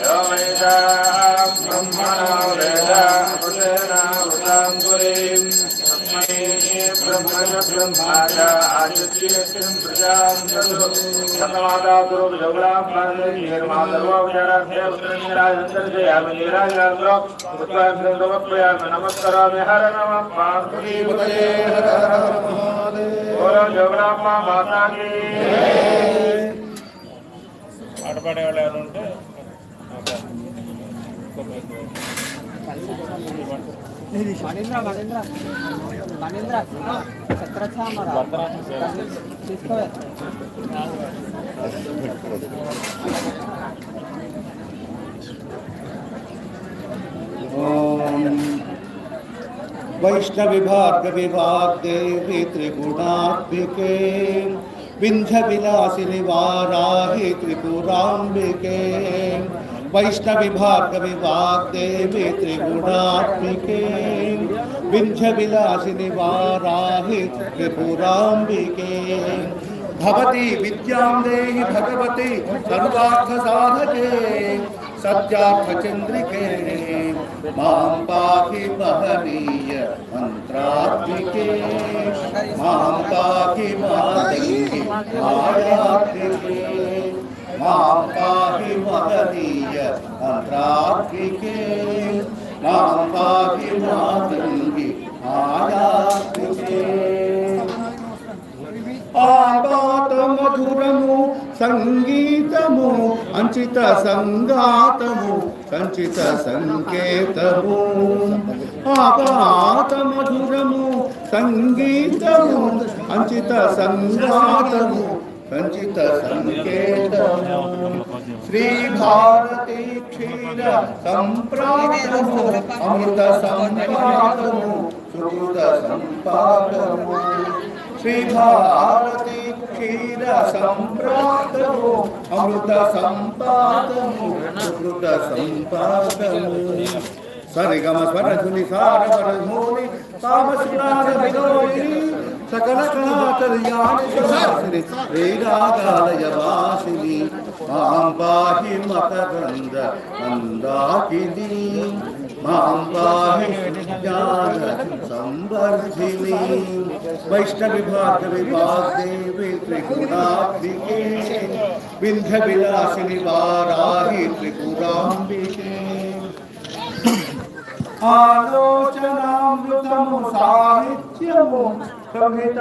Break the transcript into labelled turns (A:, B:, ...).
A: यो वेदां ब्रह्मणो वेदामृतेनावृतां पुरीं ब्रह्मणे ब्रह्मण ब्रह्माच आदित्यं प्रजां ददु सतमाता गुरु जगुलां पादे निर्मादर्वोपचाराभ्य उत्तरनिराजन्तर्जयामि निराजाग्रो उत्तराग्रन्दवप्रियामि नमस्करामि हर नमः पार्वतीपतये हर हर महादेव बोलो जगुलाम्मा माता की
B: పాట పాడేవాళ్ళు ఎవరు ఉంటే
C: वैष्णविभाग विभाग देवी त्रिगुणात्मिके विंध्य विलासिनि वाराहि त्रिपुराम्बिके। वैष्णविभाग विभाग देवी त्रिगुणात्मिके। विंध्य विलासिनि वाराहि त्रिपुराम्बिके। भवती विद्यां देहि भगवती सर्वार्थसाधके, सत्यार्थचन्द्रिके। माँ पाहि महनीय मन्त्रात्मिके। माँ पाहि मातङ्गि मायात्मिके। मां पाहि महनीय मन्त्रात्मिके मां पाहि मातङ्गि मायात्मिके ఆపాత మధురము సంగీతము అంచిత సంగాతము సంచిత సంకేతము ఆపాత మధురము సంగీతము అంచిత సంగాతము సంచిత సంకేతము శ్రీ భారతి క్షీర సంప్రాతము అమృత సంపాదము సుమృత సంపాదము శ్రీ భారతి క్షీర సంప్రాతము అమృత సంపాదము సుమృత సంపాదము సరిగమ స్వరధుని సార తామసునాద వినోదిని సకల కళాకళ్యాణి సుహాసిని सकलकणाटरियाणि श्रीराधालयवासिनि माँ पाहि मतगन्ध मन्दाकिनी माँ पाहि ज्ञान संवर्धिनी। वैष्णवि भार्गवि वासुदेवि त्रिगुणात्मिके। विन्ध्य विलासिनि आलोचनामृतम साहित्यम। संहिता